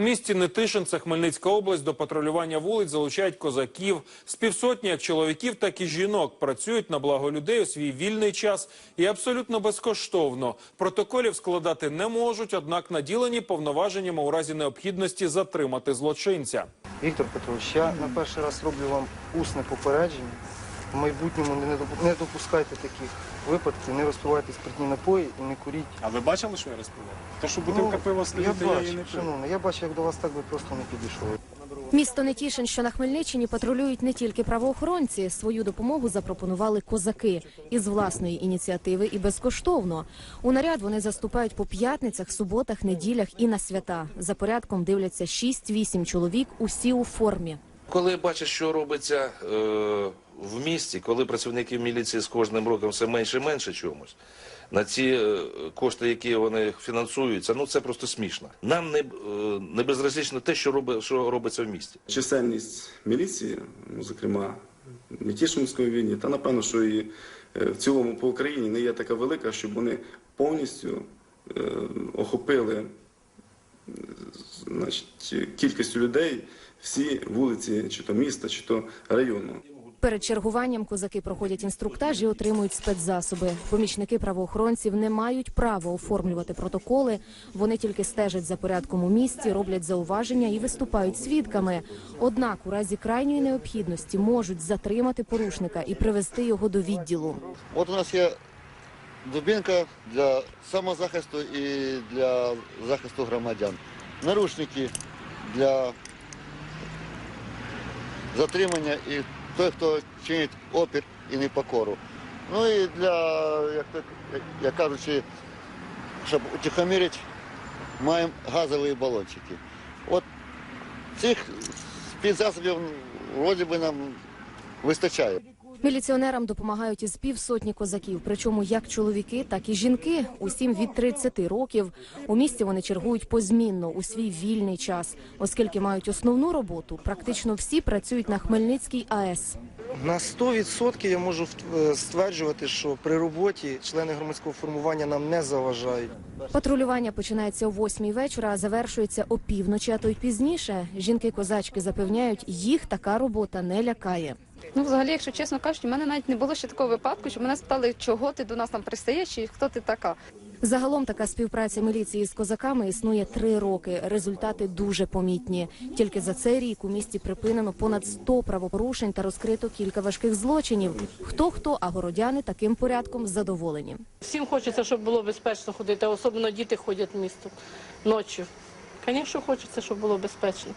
У місті Нетишин, Хмельницька область, до патрулювання вулиць залучають козаків. З півсотні як чоловіків, так і жінок працюють на благо людей у свій вільний час і абсолютно безкоштовно. Протоколів складати не можуть, однак наділені повноваженнями у разі необхідності затримати злочинця. Віктор Петрович, я на перший раз роблю вам усне попередження. В майбутньому не не допускайте таких випадків, не розпивайте спиртні напої і не куріть. А ви бачили, що я розповідав? То, що бутилка пива я стоїть, то я її бачу, не пив. я бачу, як до вас так би просто не підійшов. Місто Нетішин, що на Хмельниччині, патрулюють не тільки правоохоронці. Свою допомогу запропонували козаки із власної ініціативи і безкоштовно. У наряд вони заступають по п'ятницях, суботах, неділях і на свята. За порядком дивляться 6-8 чоловік, усі у формі. Коли бачиш, що робиться е, в місті, коли працівників міліції з кожним роком все менше і менше чомусь, на ці е, кошти, які вони фінансуються, ну це просто смішно. Нам не, е, не безразлічно те, що, робить, що робиться в місті. Чисельність міліції, ну, зокрема, в Тішинської війні, та напевно, що і е, в цілому по Україні не є така велика, щоб вони повністю е, охопили значить, кількістю людей всі вулиці, чи то міста, чи то району. Перед чергуванням козаки проходять інструктаж і отримують спецзасоби. Помічники правоохоронців не мають права оформлювати протоколи. Вони тільки стежать за порядком у місті, роблять зауваження і виступають свідками. Однак, у разі крайньої необхідності можуть затримати порушника і привести його до відділу. От у нас є дубинка для самозахисту і для захисту громадян. Наручники для затримання і той, хто чинить опір і непокору. Ну і для, як, як кажучи, щоб утихомирити, маємо газові балончики. От цих спецзасобів вроді би нам вистачає. Міліціонерам допомагають із півсотні козаків, причому як чоловіки, так і жінки. Усім від 30 років. У місті вони чергують позмінно у свій вільний час, оскільки мають основну роботу. Практично всі працюють на Хмельницькій АЕС. На 100% я можу е, стверджувати, що при роботі члени громадського формування нам не заважають. Патрулювання починається о 8 вечора, а завершується о півночі, а то й пізніше. Жінки-козачки запевняють, їх така робота не лякає. Ну, взагалі, якщо чесно кажучи, у мене навіть не було ще такого випадку, що мене спитали, чого ти до нас там пристаєш і хто ти така. Загалом така співпраця міліції з козаками існує три роки. Результати дуже помітні. Тільки за цей рік у місті припинено понад 100 правопорушень та розкрито кілька важких злочинів. Хто хто, а городяни таким порядком задоволені. Всім хочеться, щоб було безпечно ходити, особливо діти ходять в місто ночі. Звісно, хочеться, щоб було безпечно.